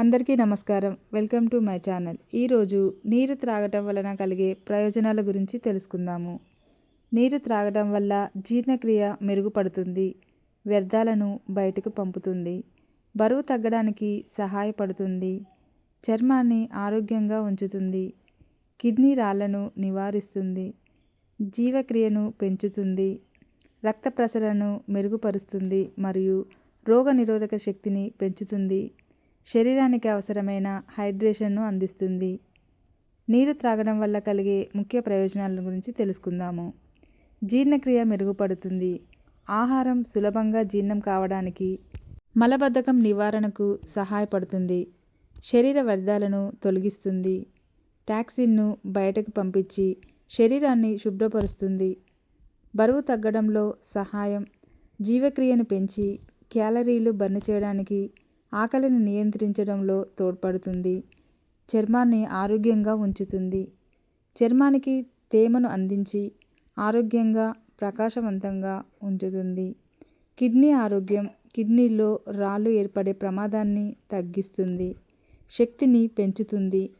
అందరికీ నమస్కారం. Welcome to my channel. ఈరోజు నీరు త్రాగటం వలన కలిగే ప్రయోజనాల గురించి తెలుసుకుందాము. నీరు త్రాగటం వల్ల జీర్ణక్రియ మెరుగుపడుతుంది వ్యర్థాలను బయటకు పంపుతుంది బరువు తగ్గడానికి సహాయపడుతుంది చర్మాన్ని ఆరోగ్యంగా ఉంచుతుంది కిడ్నీ రాళ్ళను నివారిస్తుంది జీవక్రియను పెంచుతుంది రక్త ప్రసరణను మెరుగుపరుస్తుంది మరియు రోగనిరోధక శక్తిని పెంచుతుంది. శరీరానికి అవసరమైన హైడ్రేషన్ను అందిస్తుంది. నీరు త్రాగడం వల్ల కలిగే ముఖ్య ప్రయోజనాల గురించి తెలుసుకుందాము. జీర్ణక్రియ మెరుగుపడుతుంది. ఆహారం సులభంగా జీర్ణం కావడానికి మలబద్ధకం నివారణకు సహాయపడుతుంది. శరీర వ్యర్థాలను తొలగిస్తుంది. టాక్సిన్ను బయటకు పంపించి శరీరాన్ని శుభ్రపరుస్తుంది. బరువు తగ్గడంలో సహాయం. జీవక్రియను పెంచి క్యాలరీలు బర్న్ చేయడానికి ఆకలిని నియంత్రించడంలో తోడ్పడుతుంది. చర్మాన్ని ఆరోగ్యంగా ఉంచుతుంది. చర్మానికి తేమను అందించి ఆరోగ్యంగా ప్రకాశవంతంగా ఉంచుతుంది. కిడ్నీ ఆరోగ్యం కిడ్నీలో రాళ్ళు ఏర్పడే ప్రమాదాన్ని తగ్గిస్తుంది. శక్తిని పెంచుతుంది.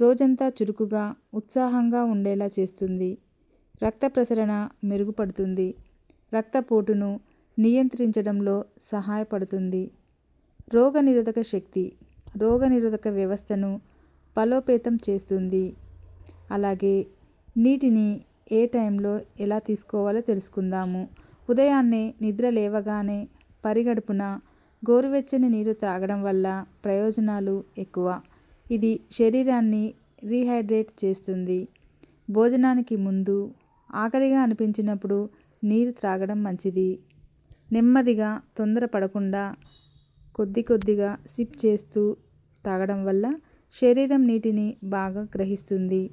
రోజంతా చురుకుగా ఉత్సాహంగా ఉండేలా చేస్తుంది. రక్త ప్రసరణ మెరుగుపడుతుంది. రక్తపోటును నియంత్రించడంలో సహాయపడుతుంది. రోగనిరోధక శక్తి రోగనిరోధక వ్యవస్థను బలోపేతం చేస్తుంది. అలాగే నీటిని ఏ టైంలో ఎలా తీసుకోవాలో తెలుసుకుందాము. ఉదయాన్నే నిద్ర లేవగానే పరిగడుపున గోరువెచ్చని నీరు త్రాగడం వల్ల ప్రయోజనాలు ఎక్కువ. ఇది శరీరాన్ని రీహైడ్రేట్ చేస్తుంది. భోజనానికి ముందు ఆకలిగా అనిపించినప్పుడు నీరు త్రాగడం మంచిది. నెమ్మదిగా తొందరపడకుండా కొద్ది కొద్దిగా సిప్ చేస్తూ తాగడం వల్ల శరీరం నీటిని బాగా గ్రహిస్తుంది.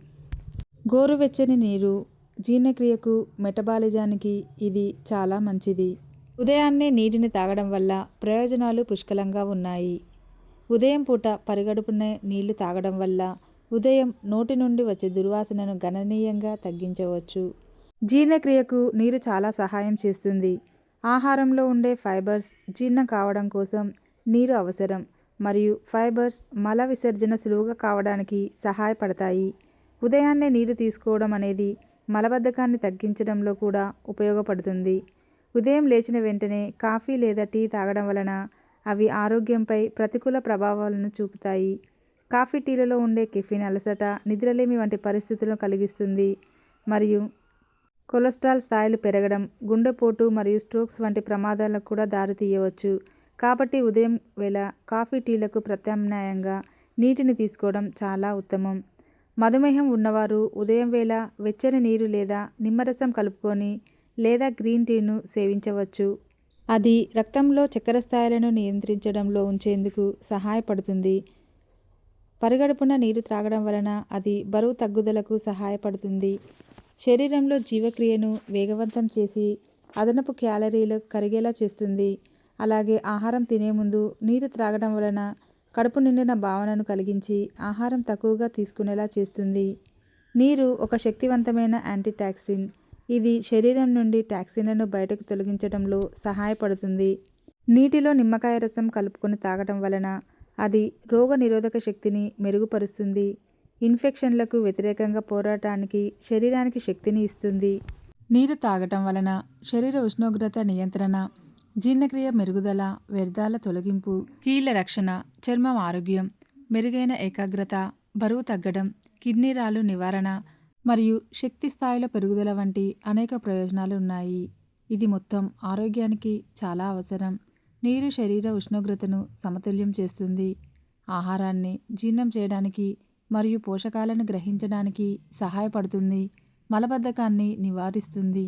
గోరువెచ్చని నీరు జీర్ణక్రియకు మెటబాలిజానికి ఇది చాలా మంచిది. ఉదయాన్నే నీటిని తాగడం వల్ల ప్రయోజనాలు పుష్కలంగా ఉన్నాయి. ఉదయం పూట పరిగడుపున నీళ్ళు తాగడం వల్ల ఉదయం నోటి నుండి వచ్చే దుర్వాసనను గణనీయంగా తగ్గించవచ్చు. జీర్ణక్రియకు నీరు చాలా సహాయం చేస్తుంది. ఆహారంలో ఉండే ఫైబర్స్ జీర్ణం కావడం కోసం నీరు అవసరం మరియు ఫైబర్స్ మల విసర్జన సులువుగా కావడానికి సహాయపడతాయి. ఉదయాన్నే నీరు తీసుకోవడం అనేది మలబద్ధకాన్ని తగ్గించడంలో కూడా ఉపయోగపడుతుంది. ఉదయం లేచిన వెంటనే కాఫీ లేదా టీ తాగడం వలన అవి ఆరోగ్యంపై ప్రతికూల ప్రభావాలను చూపుతాయి. కాఫీ టీలలో ఉండే కెఫిన్ అలసట నిద్రలేమి వంటి పరిస్థితులను కలిగిస్తుంది మరియు కొలెస్ట్రాల్ స్థాయిలు పెరగడం గుండెపోటు మరియు స్ట్రోక్స్ వంటి ప్రమాదాలకు కూడా దారితీయవచ్చు. కాబట్టి ఉదయం వేళ కాఫీ టీలకు ప్రత్యామ్నాయంగా నీటిని తీసుకోవడం చాలా ఉత్తమం. మధుమేహం ఉన్నవారు ఉదయం వేళ వెచ్చని నీరు లేదా నిమ్మరసం కలుపుకొని లేదా గ్రీన్ టీను సేవించవచ్చు. అది రక్తంలో చక్కెర స్థాయిలను నియంత్రించడంలో ఉంచేందుకు సహాయపడుతుంది. పరిగడుపున నీరు త్రాగడం వలన అది బరువు తగ్గుదలకు సహాయపడుతుంది. శరీరంలో జీవక్రియను వేగవంతం చేసి అదనపు క్యాలరీలు కరిగేలా చేస్తుంది. అలాగే ఆహారం తినే ముందు నీరు త్రాగడం వలన కడుపు నిండిన భావనను కలిగించి ఆహారం తక్కువగా తీసుకునేలా చేస్తుంది. నీరు ఒక శక్తివంతమైన యాంటీటాక్సిన్. ఇది శరీరం నుండి టాక్సిన్లను బయటకు తొలగించడంలో సహాయపడుతుంది. నీటిలో నిమ్మకాయ రసం కలుపుకొని తాగడం వలన అది రోగ నిరోధక శక్తిని మెరుగుపరుస్తుంది. ఇన్ఫెక్షన్లకు వ్యతిరేకంగా పోరాటానికి శరీరానికి శక్తిని ఇస్తుంది. నీరు తాగటం వలన శరీర ఉష్ణోగ్రత నియంత్రణ జీర్ణక్రియ మెరుగుదల వ్యర్థాల తొలగింపు కీళ్ళ రక్షణ చర్మం ఆరోగ్యం మెరుగైన ఏకాగ్రత బరువు తగ్గడం కిడ్నీ రాళ్ళు నివారణ మరియు శక్తి స్థాయిల పెరుగుదల వంటి అనేక ప్రయోజనాలు ఉన్నాయి. ఇది మొత్తం ఆరోగ్యానికి చాలా అవసరం. నీరు శరీర ఉష్ణోగ్రతను సమతుల్యం చేస్తుంది. ఆహారాన్ని జీర్ణం చేయడానికి మరియు పోషకాలను గ్రహించడానికి సహాయపడుతుంది. మలబద్ధకాన్ని నివారిస్తుంది.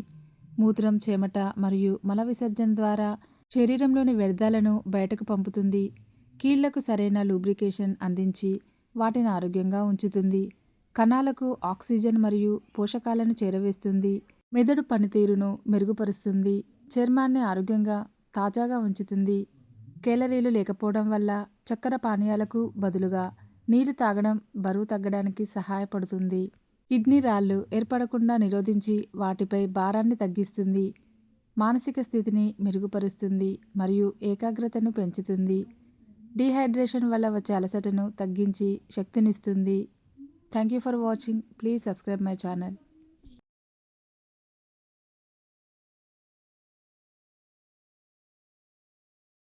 మూత్రం చెమట మరియు మల విసర్జన ద్వారా శరీరంలోని వ్యర్థాలను బయటకు పంపుతుంది. కీళ్ళకు సరైన లూబ్రికేషన్ అందించి వాటిని ఆరోగ్యంగా ఉంచుతుంది. కణాలకు ఆక్సిజన్ మరియు పోషకాలను చేరవేస్తుంది. మెదడు పనితీరును మెరుగుపరుస్తుంది. చర్మాన్ని ఆరోగ్యంగా తాజాగా ఉంచుతుంది. కేలరీలు లేకపోవడం వల్ల చక్కెర పానీయాలకు బదులుగా నీరు తాగడం బరువు తగ్గడానికి సహాయపడుతుంది. కిడ్నీ రాళ్ళు ఏర్పడకుండా నిరోధించి వాటిపై భారాన్ని తగ్గిస్తుంది. మానసిక స్థితిని మెరుగుపరుస్తుంది మరియు ఏకాగ్రతను పెంచుతుంది. డీహైడ్రేషన్ వల్ల వచ్చే అలసటను తగ్గించి శక్తినిస్తుంది. Thank you for watching. Please subscribe my channel.